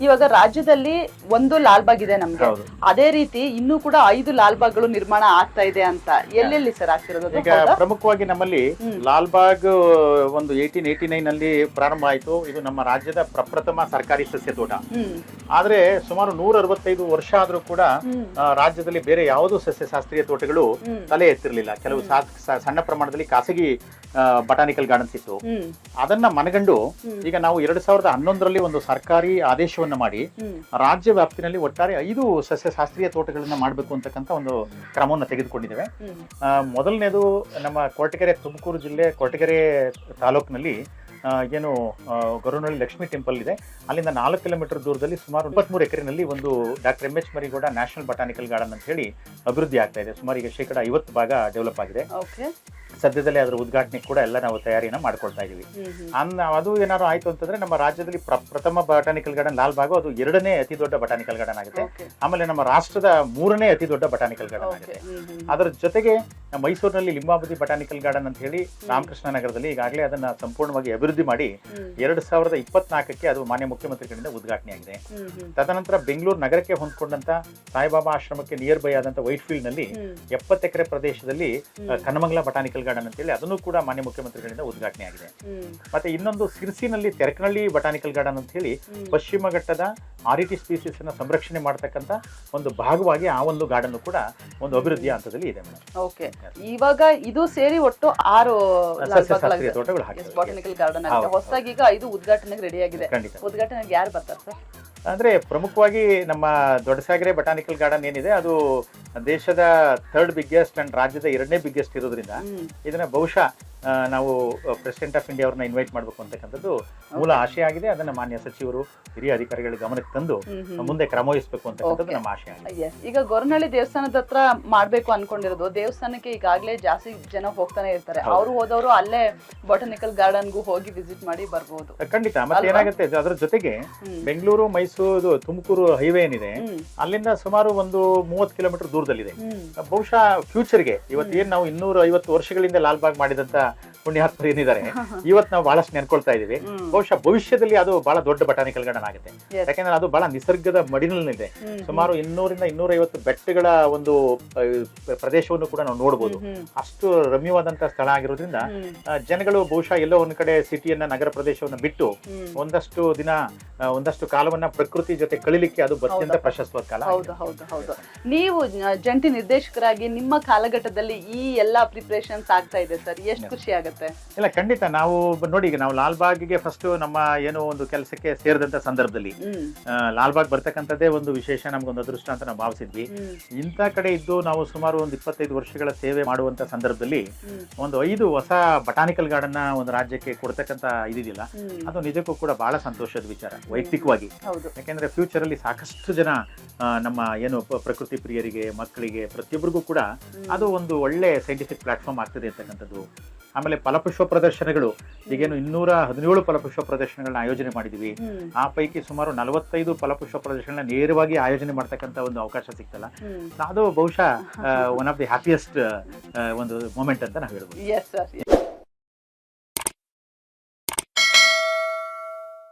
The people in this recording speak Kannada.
ಇವಾಗ ರಾಜ್ಯದಲ್ಲಿ ಒಂದು ಲಾಲ್ಬಾಗ್ ಇದೆ ನಮ್ಗೆ ಹೌದು. ಅದೇ ರೀತಿ ಇನ್ನೂ ಕೂಡ ಐದು ಲಾಲ್ಬಾಗ್ಗಳು ನಿರ್ಮಾಣ ಆಗ್ತಾ ಇದೆ ಅಂತ ಎಲ್ಲೆಲ್ಲಿ ಸರ್ ಆಗ್ತಿರೋದು ಅದು? ಈಗ ಹೌದಾ? ಪ್ರಮುಖವಾಗಿ ನಮ್ಮಲ್ಲಿ ಲಾಲ್ಬಾಗ್ ಒಂದು ಏಯ್ಟೀನ್ ಏಯ್ಟಿ ನೈನ್ ಅಲ್ಲಿ ಪ್ರಾರಂಭ ಆಯ್ತು ಇದು ನಮ್ಮ ರಾಜ್ಯದ ಪ್ರಪ್ರಥಮ ಸರ್ಕಾರಿ ಸಸ್ಯ ತೋಟ ಹ್ಮ್ ಆದ್ರೆ ಸುಮಾರು ನೂರ ಅರವತ್ತೈದು ವರ್ಷ ಆದ್ರೂ ಕೂಡ ಹ್ಮ್. ಆ, ರಾಜ್ಯದಲ್ಲಿ ಬೇರೆ ಯಾವುದೂ ಸಸ್ಯಶಾಸ್ತ್ರೀಯ ತೋಟಗಳು ತಲೆ ಎತ್ತಿರಲಿಲ್ಲ ಕೆಲವು ಸಾ- ಸ- ಸಣ್ಣ ಪ್ರಮಾಣದಲ್ಲಿ ಖಾಸಗಿ ಬಟಾನಿಕಲ್ ಗಾರ್ಡನ್ಸ್ ಇತ್ತು. ಅದನ್ನ ಮನಗಂಡು ಈಗ ನಾವು ಎರಡ್ ಸಾವಿರದ ಹನ್ನೊಂದರಲ್ಲಿ ಒಂದು ಸರ್ಕಾರಿ ಆದೇಶವನ್ನ ಮಾಡಿ ರಾಜ್ಯ ವ್ಯಾಪ್ತಿನಲ್ಲಿ ಒಟ್ಟಾರೆ ಐದು ಸಸ್ಯಶಾಸ್ತ್ರೀಯ ತೋಟಗಳನ್ನ ಮಾಡಬೇಕು ಅಂತಕ್ಕಂಥ ಒಂದು ಕ್ರಮವನ್ನು ತೆಗೆದುಕೊಂಡಿದ್ದೇವೆ. ಮೊದಲನೇದು ನಮ್ಮ ಕೊರಟಗೆರೆ ತುಮಕೂರು ಜಿಲ್ಲೆ ಕೊರಟಗೆರೆ ತಾಲೂಕಿನಲ್ಲಿ ಏನು ಆ, ಲಕ್ಷ್ಮಿ ಟೆಂಪಲ್ ಇದೆ. ಅಲ್ಲಿಂದ ನಾಲ್ಕು ಕಿಲೋಮೀಟರ್ ದೂರದಲ್ಲಿ ಸುಮಾರು ಇಪ್ಪತ್ಮೂರು ಎಕರೆನಲ್ಲಿ ಒಂದು doctor M H Marigowda national botanical garden ಅಂತ ಹೇಳಿ ಅಭಿವೃದ್ಧಿ ಆಗ್ತಾ ಇದೆ. ಸುಮಾರು ಈಗ ಶೇಕಡ ಐವತ್ತು ಭಾಗ ಡೆವಲಪ್ ಆಗಿದೆ. ಓಕೆ ಸದ್ಯದಲ್ಲೇ ಅದರ ಉದ್ಘಾಟನೆ ಕೂಡ ಎಲ್ಲ ನಾವು ತಯಾರಿನ ಮಾಡ್ಕೊಳ್ತಾ ಹ್ಮ್ ಅನ್ನ ಅದು ಏನಾದ್ರು ಆಯ್ತು ಅಂತಂದ್ರೆ ನಮ್ಮ ರಾಜ್ಯದಲ್ಲಿ ಪ್ರ- ಪ್ರಥಮ ಬಟಾನಿಕಲ್ ಗಾರ್ಡನ್ ಲಾಲ್ ಬಾಗು ಅದು ಎರಡನೇ ಅತಿ ದೊಡ್ಡ ಬಟಾನಿಕಲ್ ಗಾರ್ಡನ್ ಆಗುತ್ತೆ. ಆಮೇಲೆ ನಮ್ಮ ರಾಷ್ಟ್ರದ ಮೂರನೇ ಅತಿ ದೊಡ್ಡ ಬಟಾನಿಕಲ್ ಗಾರ್ಡನ್ ಆಗುತ್ತೆ. ಅದರ ಜೊತೆಗೆ ಮೈಸೂರಿನಲ್ಲಿ ಲಿಂಬಾವತಿ ಬಟಾನಿಕಲ್ ಗಾರ್ಡನ್ ಅಂತ ಹೇಳಿ ರಾಮಕೃಷ್ಣ ನಗರದಲ್ಲಿ ಈಗಾಗಲೇ ಅದನ್ನ ಸಂಪೂರ್ಣವಾಗಿ ಅಭಿವೃದ್ಧಿ ಮಾಡಿ ಎರಡ್ ಸಾವಿರದ ಇಪ್ಪತ್ನಾಲ್ಕಕ್ಕೆ ಅದು ಮಾನ್ಯ ಮುಖ್ಯಮಂತ್ರಿಗಳಿಂದ ಉದ್ಘಾಟನೆ ಆಗಿದೆ. ತದನಂತರ ಬೆಂಗಳೂರು ನಗರಕ್ಕೆ ಹೊಂದ್ಕೊಂಡಂತ ಸಾಯಿಬಾಬಾ ಆಶ್ರಮಕ್ಕೆ ನಿಯರ್ ಬೈ ಆದಂತ ವೈಟ್ ಫೀಲ್ಡ್ನಲ್ಲಿ ಎಪ್ಪತ್ತೆಕರೆ ಎಪ್ಪತ್ತು ಎಕರೆ ಪ್ರದೇಶದಲ್ಲಿ ಕನ್ನಮಂಗಲ ಕನಮಂಗಲ ಬಟಾನಿಕಲ್ ಗಾರ್ಡನ್ ಅಂತ ಹೇಳಿ ಅದನ್ನು ಕೂಡ ಮಾನ್ಯ ಮುಖ್ಯಮಂತ್ರಿಗಳಿಂದ ಉದ್ಘಾಟನೆ ಆಗಿದೆ. ಮತ್ತೆ ಇನ್ನೊಂದು ಸಿರ್ಸಿನಲ್ಲಿ ತೆರಕನಹಳ್ಳಿ ಬಟಾನಿಕಲ್ ಗಾರ್ಡನ್ ಅಂತ ಹೇಳಿ ಪಶ್ಚಿಮ ಘಟ್ಟದ ಆರಿಟಿ ಸ್ಪೀಸೀಸ್ ಅನ್ನ ಸಂರಕ್ಷಣೆ ಮಾಡತಕ್ಕಂತ ಒಂದು ಭಾಗವಾಗಿ ಆ ಒಂದು ಗಾರ್ಡನ್ ಕೂಡ ಒಂದು ಅಭಿವೃದ್ಧಿಯ ಹಂತದಲ್ಲಿ ಇದೆ ಮೇಡಮ್. ಓಕೆ. ಇವಾಗ ಇದು ಸೇರಿ ಒಟ್ಟು ಆರು ಸಸ್ಯಶಾಸ್ತ್ರೀಯ ತೋಟಗಳು. ಬಾಟನಿಕಲ್ ಗಾರ್ಡನ್ ಹೊಸದಾಗಿ ಈಗ ಇದು ಉದ್ಘಾಟನೆಗೆ ರೆಡಿ ಆಗಿದೆ. ಉದ್ಘಾಟನೆಗೆ ಯಾರು ಬರ್ತಾರೆ ಸರ್? ಅಂದ್ರೆ ಪ್ರಮುಖವಾಗಿ ನಮ್ಮ ದೊಡ್ಡಸಾಗರೆ ಬಟಾನಿಕಲ್ ಗಾರ್ಡನ್ ಏನಿದೆ ಅದು ದೇಶದ ಥರ್ಡ್ ಬಿಗ್ಗೆಸ್ಟ್ ಅಂಡ್ ರಾಜ್ಯದ ಎರಡನೇ ಬಿಗ್ಗೆಸ್ಟ್ ಇರೋದ್ರಿಂದ ಇದನ್ನ ಬಹುಶಃ ನಾವು ಪ್ರೆಸಿಡೆಂಟ್ ಆಫ್ ಇಂಡಿಯಾ ಅವ್ರನ್ನ ಇನ್ವೈಟ್ ಮಾಡಬೇಕು ಅಂತಕ್ಕಂಥದ್ದು ಮೂಲ ಆಶಯ ಆಗಿದೆ. ಅದನ್ನ ಮಾನ್ಯ ಸಚಿವರು ಹಿರಿಯ ಅಧಿಕಾರಿಗಳ ಗಮನಕ್ಕೆ ತಂದು ಮುಂದೆ ಕ್ರಮ ವಹಿಸಬೇಕು ಅಂತಕ್ಕಂಥದ್ದು ನಮ್ಮ ಆಶಯ ಆಗಿದೆ. ಈಗ ಗೊರನಹಳ್ಳಿ ದೇವಸ್ಥಾನದ ಹತ್ರ ಮಾಡ್ಬೇಕು ಅನ್ಕೊಂಡಿರೋದು. ದೇವಸ್ಥಾನಕ್ಕೆ ಈಗಾಗಲೇ ಜಾಸ್ತಿ ಜನ ಹೋಗ್ತಾನೆ ಇರ್ತಾರೆ. ಅವರು ಹೋದವರು ಅಲ್ಲೇ ಬಾಟನಿಕಲ್ ಗಾರ್ಡನ್ಗೂ ಹೋಗಿ ವಿಸಿಟ್ ಮಾಡಿ ಬರ್ಬೋದು. ಖಂಡಿತ. ಮತ್ತೆ ಏನಾಗುತ್ತೆ ಅದರ ಜೊತೆಗೆ ಬೆಂಗಳೂರು ಮೈಸೂರು ತುಮಕೂರು ಹೈವೇ ಏನಿದೆ ಅಲ್ಲಿಂದ ಸುಮಾರು ಒಂದು ಮೂವತ್ತು ಕಿಲೋಮೀಟರ್ ದೂರದಲ್ಲಿದೆ. ಬಹುಶಃ ಫ್ಯೂಚರ್ಗೆ ಇವತ್ತು ಏನ್ ನಾವು ಇನ್ನೂರ ಐವತ್ತು ವರ್ಷಗಳಿಂದ ಲಾಲ್ಬಾಗ್ ಮಾಡಿದಂತ ಪುಣ್ಯಾತ್ಮರು ಏನಿದ್ದಾರೆ ಇವತ್ತು ನಾವು ಬಹಳಷ್ಟು ನೆನ್ಕೊಳ್ತಾ ಇದೀವಿ. ಬಹುಶಃ ಭವಿಷ್ಯದಲ್ಲಿ ಅದು ಬಹಳ ದೊಡ್ಡ ಬಟಾನಿಕಲ್ ಗಾರ್ಡನ್ ಆಗುತ್ತೆ. ಯಾಕಂದ್ರೆ ಅದು ಬಹಳ ನಿಸರ್ಗದ ಮಡಿನಲ್ಲಿದೆ. ಸುಮಾರು ಇನ್ನೂರಿಂದ ಇನ್ನೂರ ಐವತ್ತು ಬೆಟ್ಟಗಳ ಒಂದು ಪ್ರದೇಶವನ್ನು ಕೂಡ ನಾವು ನೋಡಬಹುದು ಅಷ್ಟು ರಮ್ಯವಾದಂತಹ ಸ್ಥಳ ಆಗಿರೋದ್ರಿಂದ ಜನಗಳು ಬಹುಶಃ ಎಲ್ಲೋ ಒಂದ್ ಕಡೆ ಸಿಟಿಯನ್ನ ನಗರ ಪ್ರದೇಶವನ್ನ ಬಿಟ್ಟು ಒಂದಷ್ಟು ದಿನ ಒಂದಷ್ಟು ಕಾಲವನ್ನ ಪ್ರಕೃತಿ ಜೊತೆ ಕಳಿಲಿಕ್ಕೆ ಅದು ಅತ್ಯಂತ ಪ್ರಶಸ್ತ ಪ್ರಶಸ್ತವಾದ ಕಾಲ ಹೌದು ಹೌದು ಹೌದು. ನೀವು ಜಂಟಿ ನಿರ್ದೇಶಕರಾಗಿ ನಿಮ್ಮ ಕಾಲಘಟ್ಟದಲ್ಲಿ ಈ ಎಲ್ಲಾ ಪ್ರಿಪ್ರೇಷನ್ಸ್ ಆಗ್ತಾ ಇದೆ ಸರ್? ಎಷ್ಟು ಖುಷಿ ಆಗುತ್ತೆ? ಇಲ್ಲ ಖಂಡಿತ. ನಾವು ನೋಡಿ ಈಗ ನಾವು ಲಾಲ್ಬಾಗ್ಗೆ ಫಸ್ಟ್ ನಮ್ಮ ಏನೋ ಒಂದು ಕೆಲಸಕ್ಕೆ ಸೇರಿದಂತ ಸಂದರ್ಭದಲ್ಲಿ ಲಾಲ್ಬಾಗ್ ಬರ್ತಕ್ಕಂಥದ್ದೇ ಒಂದು ವಿಶೇಷ ನಮ್ಗೊಂದು ಅದೃಷ್ಟ ಅಂತ ನಾವು ಭಾವಿಸಿದ್ವಿ. ಇಂಥ ಕಡೆ ಇದ್ದು ನಾವು ಸುಮಾರು ಒಂದು ಇಪ್ಪತ್ತೈದು ವರ್ಷಗಳ ಸೇವೆ ಮಾಡುವಂತ ಸಂದರ್ಭದಲ್ಲಿ ಒಂದು ಐದು ಹೊಸ ಬಟಾನಿಕಲ್ ಗಾರ್ಡನ್ ಒಂದು ರಾಜ್ಯಕ್ಕೆ ಕೊಡ್ತಕ್ಕಂತ ಇದಿಲ್ಲ ಅದು ನಿಜಕ್ಕೂ ಕೂಡ ಬಹಳ ಸಂತೋಷದ ವಿಚಾರ ವೈಯಕ್ತಿಕವಾಗಿ. ಹೌದು. ಯಾಕೆಂದ್ರೆ ಫ್ಯೂಚರ್ ಅಲ್ಲಿ ಸಾಕಷ್ಟು ಜನ ನಮ್ಮ ಏನು ಪ್ರಕೃತಿ ಪ್ರಿಯರಿಗೆ ಮಕ್ಕಳಿಗೆ ಪ್ರತಿಯೊಬ್ಬರಿಗೂ ಕೂಡ ಅದು ಒಂದು ಒಳ್ಳೆ ಸೈಂಟಿಫಿಕ್ ಪ್ಲಾಟ್ಫಾರ್ಮ್ ಆಗ್ತದೆ ಅಂತಕ್ಕಂಥದ್ದು. ಆಮೇಲೆ ಫಲಪುಷ್ಪ ಪ್ರದರ್ಶನಗಳು ಈಗೇನು ಇನ್ನೂರ ಹದಿನೇಳು ಫಲಪುಷ್ಪ ಪ್ರದರ್ಶನಗಳನ್ನ ಆಯೋಜನೆ ಮಾಡಿದ್ವಿ. ಆ ಪೈಕಿ ಸುಮಾರು ನಲವತ್ತೈದು ಫಲಪುಷ್ಪ ಪ್ರದರ್ಶನ ನೇರವಾಗಿ ಆಯೋಜನೆ ಮಾಡ್ತಕ್ಕಂಥ ಒಂದು ಅವಕಾಶ ಸಿಕ್ತಲ್ಲ. ಅದು ಬಹುಶಃ ಒನ್ ಆಫ್ ದಿ ಹ್ಯಾಪಿಯೆಸ್ಟ್ ಒಂದು ಮೂಮೆಂಟ್ ಅಂತ ನಾವು ಹೇಳ್ಬೋದು.